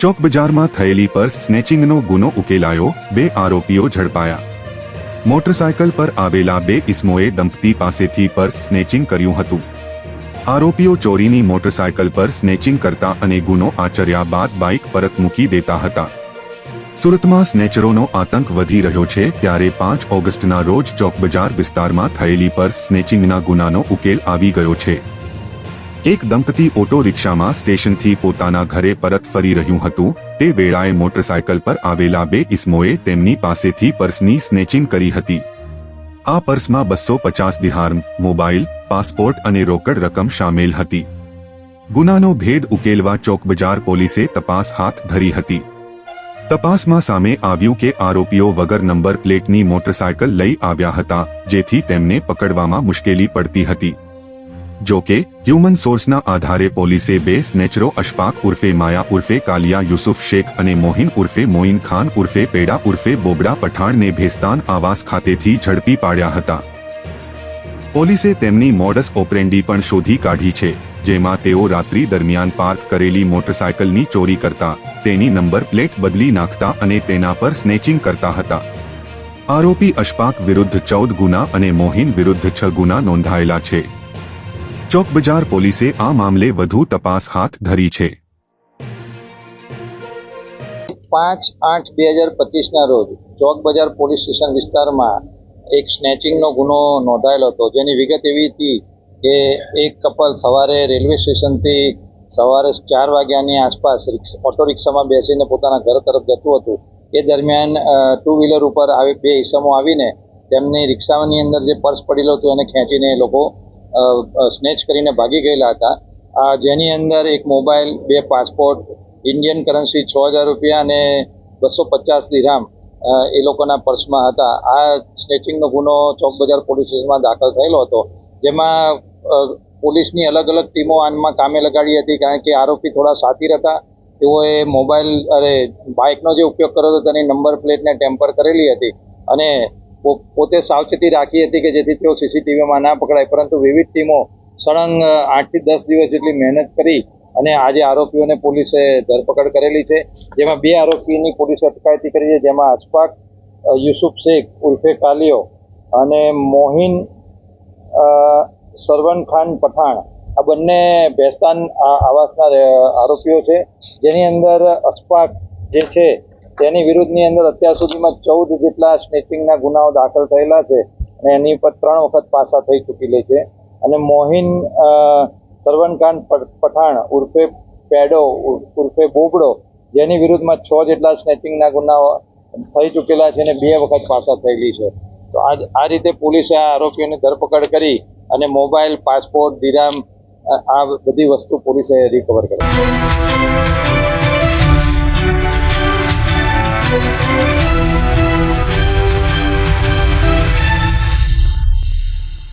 ચોક બજારમાં થયેલી પર્સ સ્નેચિંગનો ગુનો ઉકેલાયો, બે આરોપીઓ ઝડપાયા. મોટરસાયકલ પર આવેલા બે ઇસમોએ દંપતી પાસેથી પર્સ સ્નેચિંગ કર્યું હતું. આરોપીઓ ચોરીની મોટરસાયકલ પર સ્નેચિંગ કરતા અને ગુનો આચર્યા બાદ બાઇક પરત મૂકી દેતા હતા. સુરતમાં સ્નેચરોનો આતંક વધી રહ્યો છે ત્યારે પાંચ ઓગસ્ટના રોજ ચોકબજાર વિસ્તારમાં થયેલી પર્સ સ્નેચિંગના ગુનાનો ઉકેલ આવી ગયો છે. એક દંપતી ઓટો રિક્ષામાં સ્ટેશનથી પોતાના ઘરે પરત ફરી રહ્યું હતું. તે વેળાએ મોટરસાયકલ પર આવેલા બે ઇસમોએ તેમની પાસેથી પર્સની સ્નેચિંગ કરી હતી. આ પર્સમાં બસો પચાસ દિહાર્મ, મોબાઈલ, પાસપોર્ટ અને રોકડ રકમ સામેલ હતી. ગુનાનો ભેદ ઉકેલવા ચોકબજાર પોલીસે તપાસ હાથ ધરી હતી. તપાસમાં સામે આવ્યું કે આરોપીઓ વગર નંબર પ્લેટની મોટરસાયકલ લઈ આવ્યા હતા, જેથી તેમને પકડવામાં મુશ્કેલી પડતી હતી. જો કે હ્યુમન સોર્સના આધારે પોલીસે બે સ્નેચરો અશફાક ઉર્ફે માયા ઉર્ફે કાલિયા યુસુફ શેખ અને મોહિન ઉર્ફે મોઇન ખાન ઉર્ફે પેડા ઉર્ફે બોબડા પઠાણને ભેસ્તાન આવાસ ખાતેથી ઝડપી પાડ્યા હતા. પોલીસે તેમની મોડસ ઓપરેન્ડી પણ શોધી કાઢી છે, જેમાં તેઓ રાત્રિ દરમિયાન પાર્ક કરેલી મોટરસાયકલની ચોરી કરતા, તેની નંબર પ્લેટ બદલી નાખતા અને તેના પર સ્નેચિંગ કરતા હતા. આરોપી અશફાક વિરુદ્ધ ચૌદ ગુના અને મોહિન વિરુદ્ધ છ ગુના નોંધાયેલા છે. ચોકબજાર પોલીસે આ મામલે વધુ તપાસ હાથ ધરી છે. પાંચ આઠ બે હજાર પચીસના રોજ ચોક બજાર પોલીસ સ્ટેશન વિસ્તારમાં એક સ્નેચિંગનો ગુનો નોંધાયેલો હતો. જેની વિગત એવી હતી કે એક કપલ સવારે રેલવે સ્ટેશનથી સવારે ચાર વાગ્યાની આસપાસ ઓટો રિક્ષામાં બેસીને પોતાના ઘર તરફ જતું હતું. એ દરમિયાન ટુ વ્હીલર ઉપર આવી બે ઈસમો આવીને તેમની રિક્ષાની અંદર જે પર્સ પડેલું હતું એને ખેંચીને એ લોકો સ્નેચ કરીને ભાગી ગયેલા હતા. આ જેની અંદર એક મોબાઈલ બે પાસપોર્ટ ઇન્ડિયન કરન્સી છ હજાર રૂપિયા અને બસો પચાસ દિરામ એ લોકોના પર્સમાં હતા. આ સ્નેચિંગનો ગુનો ચોક બજાર પોલીસ સ્ટેશનમાં દાખલ થયેલો હતો. જેમાં પોલીસની અલગ અલગ ટીમો આનમાં કામે લગાડી હતી કારણ કે આરોપી થોડા સાતીર હતા. તેઓએ મોબાઈલ અરે બાઇકનો જે ઉપયોગ કર્યો હતો તેની નંબર પ્લેટને ટેમ્પર કરેલી હતી. અને પોતે સાવચેતી રાખી હતી કે જેથી તેઓ સીસીટીવીમાં ના પકડાય. પરંતુ વિવિધ ટીમો સળંગ આઠથી દસ દિવસ જેટલી મહેનત કરી અને આજે આરોપીઓને પોલીસે ધરપકડ કરેલી છે. જેમાં બે આરોપીની પોલીસે અટકાયતી કરી છે, જેમાં અશફાક યુસુફ શેખ, ઉર્ફે કાલિયો અને મોહિન સરવન ખાન પઠાણ. આ બંને ભેસ્તાન આવાસના આરોપીઓ છે. જેની અંદર અશફાક જે છે તેની વિરુદ્ધની અંદર અત્યાર સુધીમાં ચૌદ જેટલા સ્નેચિંગના ગુનાઓ દાખલ થયેલા છે અને એની ઉપર ત્રણ વખત પાસા થઈ ચૂકેલી છે. અને મોહિન અ, સરવન ખાન પઠાણ ઉર્ફે પેડો ઉર્ફે બોબડો જેની વિરુદ્ધમાં છ જેટલા સ્નેચિંગના ગુનાઓ થઈ ચૂકેલા છે અને બે વખત પાસા થયેલી છે. તો આજ આ રીતે પોલીસે આ આરોપીઓની ધરપકડ કરી અને મોબાઈલ પાસપોર્ટ દિરામ આ બધી વસ્તુ પોલીસે રિકવર કરી. Thank you.